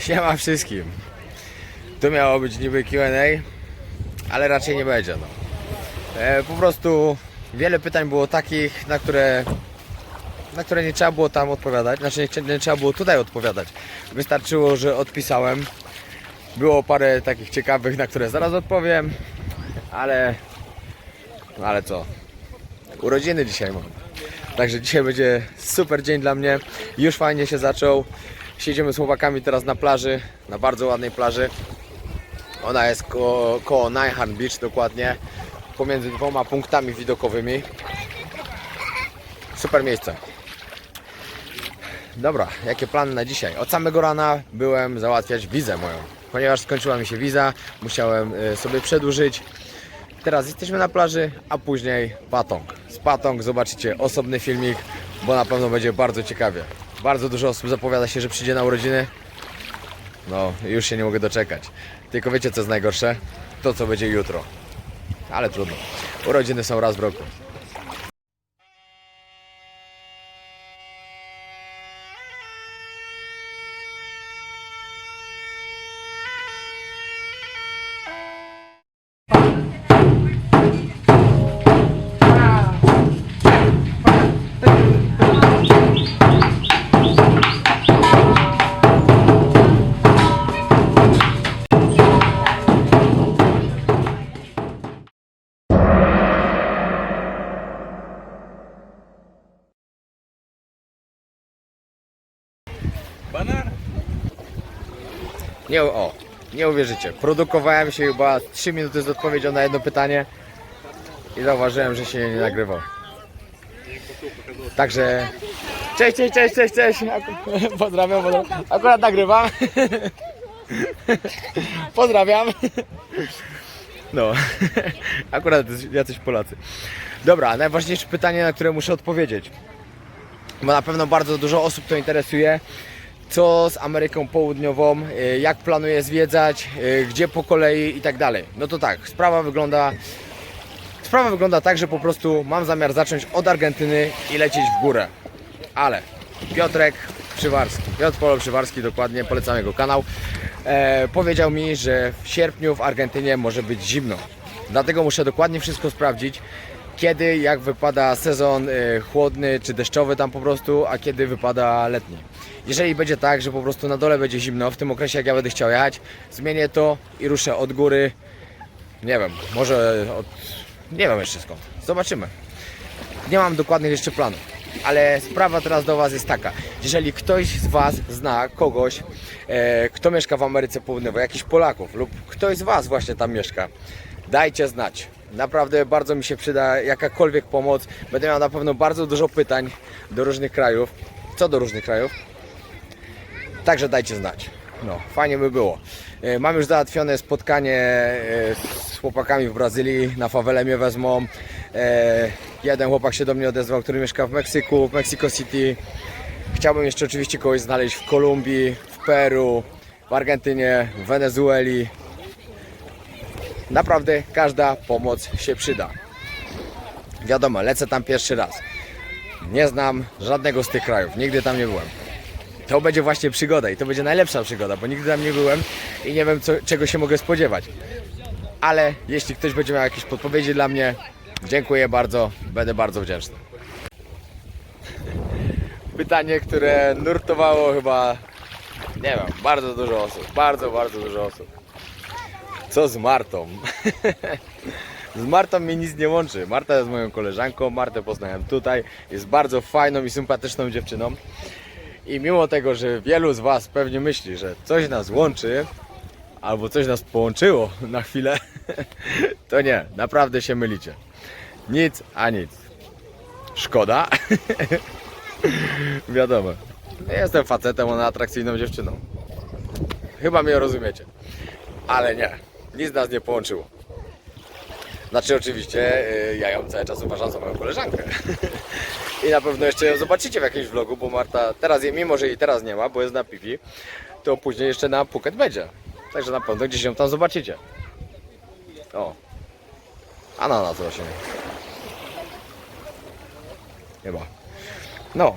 Siema wszystkim. Tu miało być niby Q&A, ale raczej nie będzie. No. E, po prostu wiele pytań było takich, na które, na które nie trzeba było tam odpowiadać. Znaczy nie, nie trzeba było tutaj odpowiadać. Wystarczyło, że odpisałem. Było parę takich ciekawych, na które zaraz odpowiem, ale, ale co? Urodziny dzisiaj mam. Także dzisiaj będzie super dzień dla mnie. Już fajnie się zaczął. Siedzimy z chłopakami teraz na plaży, na bardzo ładnej plaży. Ona jest koło, koło Nyhan Beach dokładnie, pomiędzy dwoma punktami widokowymi. Super miejsce. Dobra, jakie plany na dzisiaj? Od samego rana byłem załatwiać wizę moją. Ponieważ skończyła mi się wiza, musiałem y, sobie przedłużyć. Teraz jesteśmy na plaży, a później Patong. Z Patong zobaczycie osobny filmik, bo na pewno będzie bardzo ciekawie. Bardzo dużo osób zapowiada się, że przyjdzie na urodziny. No, już się nie mogę doczekać. Tylko wiecie co jest najgorsze? To co będzie jutro. Ale trudno. Urodziny są raz w roku. Nie, o, nie uwierzycie. Produkowałem się chyba 3 minuty z odpowiedzią na jedno pytanie i zauważyłem, że się nie nagrywał. Także cześć, cześć, cześć, cześć, cześć. Pozdrawiam, pozdrawiam. Akurat nagrywam. Pozdrawiam. No, akurat jacyś Polacy. Dobra, najważniejsze pytanie, na które muszę odpowiedzieć. Bo na pewno bardzo dużo osób to interesuje co z Ameryką Południową, y, jak planuję zwiedzać, y, gdzie po kolei i tak dalej. No to tak, sprawa wygląda sprawa wygląda tak, że po prostu mam zamiar zacząć od Argentyny i lecieć w górę. Ale Piotrek Przywarski, Piotr Polo Przywarski dokładnie, polecam jego kanał, e, powiedział mi, że w sierpniu w Argentynie może być zimno. Dlatego muszę dokładnie wszystko sprawdzić, kiedy, jak wypada sezon e, chłodny czy deszczowy tam po prostu, a kiedy wypada letni. Jeżeli będzie tak, że po prostu na dole będzie zimno, w tym okresie jak ja będę chciał jechać, zmienię to i ruszę od góry, nie wiem, może od... nie wiem jeszcze skąd, zobaczymy. Nie mam dokładnych jeszcze planów, ale sprawa teraz do Was jest taka. Jeżeli ktoś z Was zna kogoś, e, kto mieszka w Ameryce Południowej, jakichś Polaków lub ktoś z Was właśnie tam mieszka, dajcie znać. Naprawdę bardzo mi się przyda jakakolwiek pomoc. Będę miał na pewno bardzo dużo pytań do różnych krajów. Co do różnych krajów? Także dajcie znać. No, fajnie by było. E, Mam już załatwione spotkanie e, z chłopakami w Brazylii. Na fawelę mnie wezmą. E, Jeden chłopak się do mnie odezwał, który mieszka w Meksyku, w Mexico City. Chciałbym jeszcze oczywiście kogoś znaleźć w Kolumbii, w Peru, w Argentynie, w Wenezueli. Naprawdę każda pomoc się przyda. Wiadomo, lecę tam pierwszy raz. Nie znam żadnego z tych krajów, nigdy tam nie byłem. To będzie właśnie przygoda i to będzie najlepsza przygoda, bo nigdy tam nie byłem i nie wiem co, czego się mogę spodziewać. Ale jeśli ktoś będzie miał jakieś podpowiedzi dla mnie, dziękuję bardzo, będę bardzo wdzięczny. Pytanie, które nurtowało chyba, nie wiem, bardzo dużo osób, bardzo, bardzo dużo osób. Co z Martą? Z Martą mnie nic nie łączy. Marta jest moją koleżanką, Martę poznałem tutaj. Jest bardzo fajną i sympatyczną dziewczyną. I mimo tego, że wielu z Was pewnie myśli, że coś nas łączy, albo coś nas połączyło na chwilę, to nie, naprawdę się mylicie. Nic a nic. Szkoda. Wiadomo. Jestem facetem, ona atrakcyjną dziewczyną. Chyba mnie rozumiecie. Ale nie, nic nas nie połączyło. Znaczy oczywiście y, ja ją cały czas uważam za moją koleżankę. I na pewno jeszcze ją zobaczycie w jakimś vlogu, bo Marta teraz, jej- mimo że jej teraz nie ma, bo jest na piwi, to później jeszcze na Phuket będzie. Także na pewno gdzieś ją tam zobaczycie. O. Ananas rośnie. Chyba. No.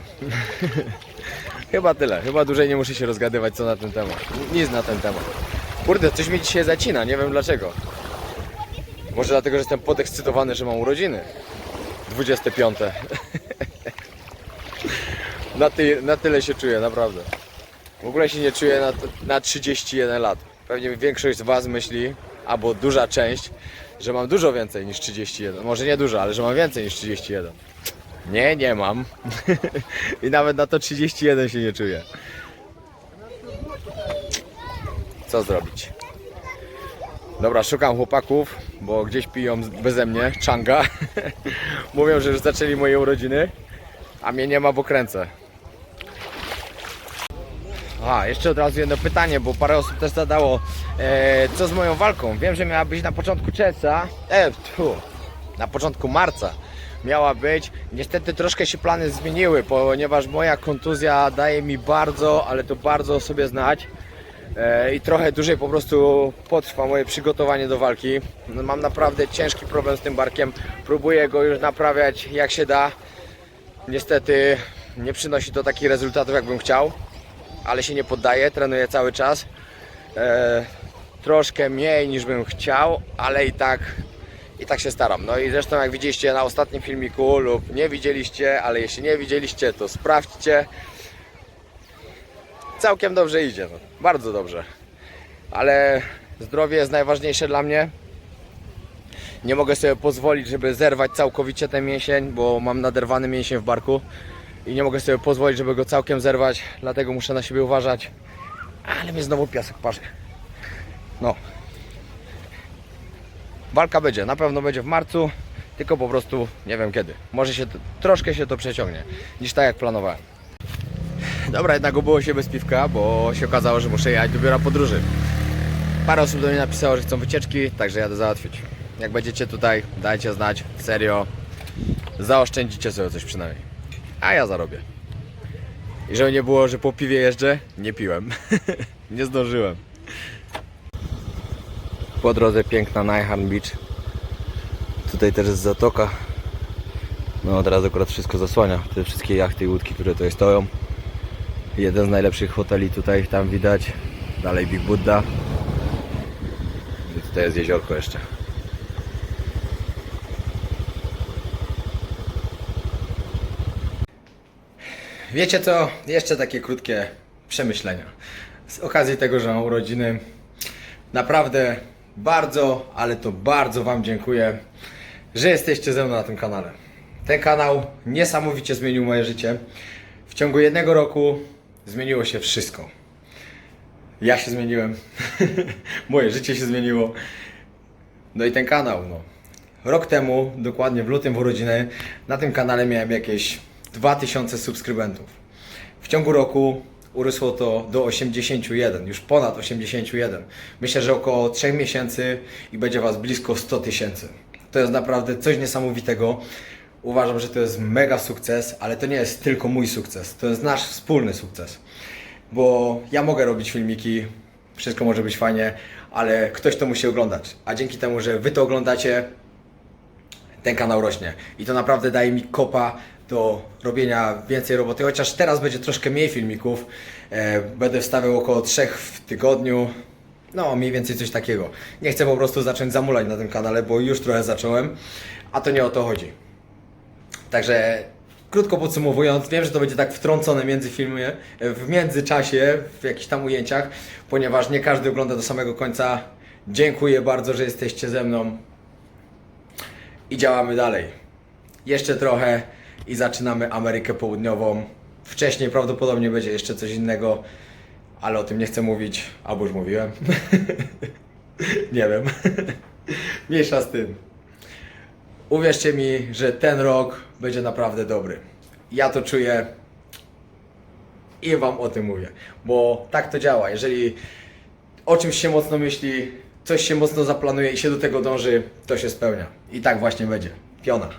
Chyba tyle. Chyba dłużej nie muszę się rozgadywać co na ten temat. Nic na ten temat. Kurde, coś mi dzisiaj zacina, nie wiem dlaczego. Może dlatego, że jestem podekscytowany, że mam urodziny. 25. na, ty, na tyle się czuję, naprawdę. W ogóle się nie czuję na, na 31 lat. Pewnie większość z Was myśli, albo duża część, że mam dużo więcej niż 31. Może nie dużo, ale że mam więcej niż 31. Nie, nie mam. I nawet na to 31 się nie czuję. Co zrobić? Dobra, szukam chłopaków, bo gdzieś piją beze mnie, czanga. Mówią, że już zaczęli moje urodziny, a mnie nie ma, bo kręcę. A, jeszcze od razu jedno pytanie, bo parę osób też zadało, e, co z moją walką. Wiem, że miała być na początku czerwca, e, tfu, na początku marca miała być. Niestety troszkę się plany zmieniły, ponieważ moja kontuzja daje mi bardzo, ale to bardzo o sobie znać. E, I trochę dłużej po prostu potrwa moje przygotowanie do walki. No, mam naprawdę ciężki problem z tym barkiem. Próbuję go już naprawiać jak się da. Niestety nie przynosi to takich rezultatów, jakbym chciał, ale się nie poddaję, trenuję cały czas. E, troszkę mniej niż bym chciał, ale i tak, i tak się staram. No i zresztą jak widzieliście na ostatnim filmiku lub nie widzieliście, ale jeśli nie widzieliście, to sprawdźcie. Całkiem dobrze idzie, no. bardzo dobrze. Ale zdrowie jest najważniejsze dla mnie. Nie mogę sobie pozwolić, żeby zerwać całkowicie ten mięsień, bo mam naderwany mięsień w barku i nie mogę sobie pozwolić, żeby go całkiem zerwać, dlatego muszę na siebie uważać. Ale mnie znowu piasek parzy. No. Walka będzie, na pewno będzie w marcu, tylko po prostu nie wiem kiedy. Może się troszkę się to przeciągnie, niż tak jak planowałem. Dobra, jednak obyło się bez piwka, bo się okazało, że muszę jechać do biura podróży. Parę osób do mnie napisało, że chcą wycieczki, także jadę załatwić. Jak będziecie tutaj, dajcie znać, serio, zaoszczędzicie sobie coś przynajmniej. A ja zarobię. I żeby nie było, że po piwie jeżdżę, nie piłem. nie zdążyłem. Po drodze piękna Naihan Beach. Tutaj też jest zatoka. No teraz akurat wszystko zasłania. Te wszystkie jachty i łódki, które tutaj stoją. Jeden z najlepszych hoteli tutaj, tam widać. Dalej Big Buddha. I tutaj jest jeziorko jeszcze. Wiecie co? Jeszcze takie krótkie przemyślenia. Z okazji tego, że mam urodziny, naprawdę bardzo, ale to bardzo Wam dziękuję, że jesteście ze mną na tym kanale. Ten kanał niesamowicie zmienił moje życie. W ciągu jednego roku zmieniło się wszystko. Ja się zmieniłem, moje życie się zmieniło. No i ten kanał, no. Rok temu, dokładnie w lutym w urodziny, na tym kanale miałem jakieś 2000 subskrybentów. W ciągu roku urosło to do 81, już ponad 81. Myślę, że około 3 miesięcy i będzie Was blisko 100 tysięcy. To jest naprawdę coś niesamowitego. Uważam, że to jest mega sukces, ale to nie jest tylko mój sukces, to jest nasz wspólny sukces. Bo ja mogę robić filmiki, wszystko może być fajnie, ale ktoś to musi oglądać. A dzięki temu, że Wy to oglądacie, ten kanał rośnie. I to naprawdę daje mi kopa do robienia więcej roboty, chociaż teraz będzie troszkę mniej filmików. E, będę wstawiał około trzech w tygodniu. No, mniej więcej coś takiego. Nie chcę po prostu zacząć zamulać na tym kanale, bo już trochę zacząłem, a to nie o to chodzi. Także krótko podsumowując, wiem, że to będzie tak wtrącone między filmy, w międzyczasie, w jakichś tam ujęciach, ponieważ nie każdy ogląda do samego końca. Dziękuję bardzo, że jesteście ze mną i działamy dalej. Jeszcze trochę i zaczynamy Amerykę Południową. Wcześniej prawdopodobnie będzie jeszcze coś innego, ale o tym nie chcę mówić, albo już mówiłem. nie wiem. Mniejsza z tym. Uwierzcie mi, że ten rok będzie naprawdę dobry. Ja to czuję i Wam o tym mówię, bo tak to działa. Jeżeli o czymś się mocno myśli, coś się mocno zaplanuje i się do tego dąży, to się spełnia. I tak właśnie będzie. Piona.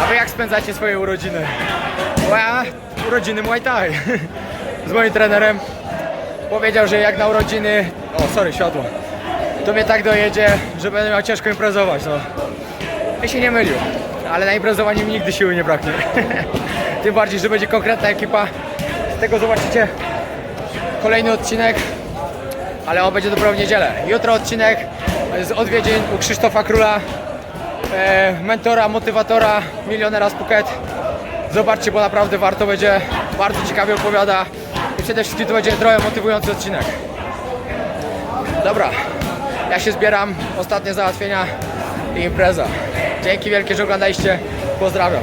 A wy jak spędzacie swoje urodziny? Ja urodziny Muay Thai. Z moim trenerem powiedział, że jak na urodziny... O, sorry, światło. To mnie tak dojedzie, że będę miał ciężko imprezować, no. Ja się nie mylił, ale na imprezowaniu mi nigdy siły nie braknie. Tym bardziej, że będzie konkretna ekipa. Z tego zobaczycie kolejny odcinek, ale on będzie dopiero w niedzielę. Jutro odcinek z odwiedzin u Krzysztofa Króla, e, mentora, motywatora, milionera z Phuket. Zobaczcie, bo naprawdę warto będzie, bardzo ciekawie opowiada i przede wszystkim to będzie trochę motywujący odcinek. Dobra, ja się zbieram, ostatnie załatwienia i impreza. Dzięki wielkie, że oglądaliście, pozdrawiam.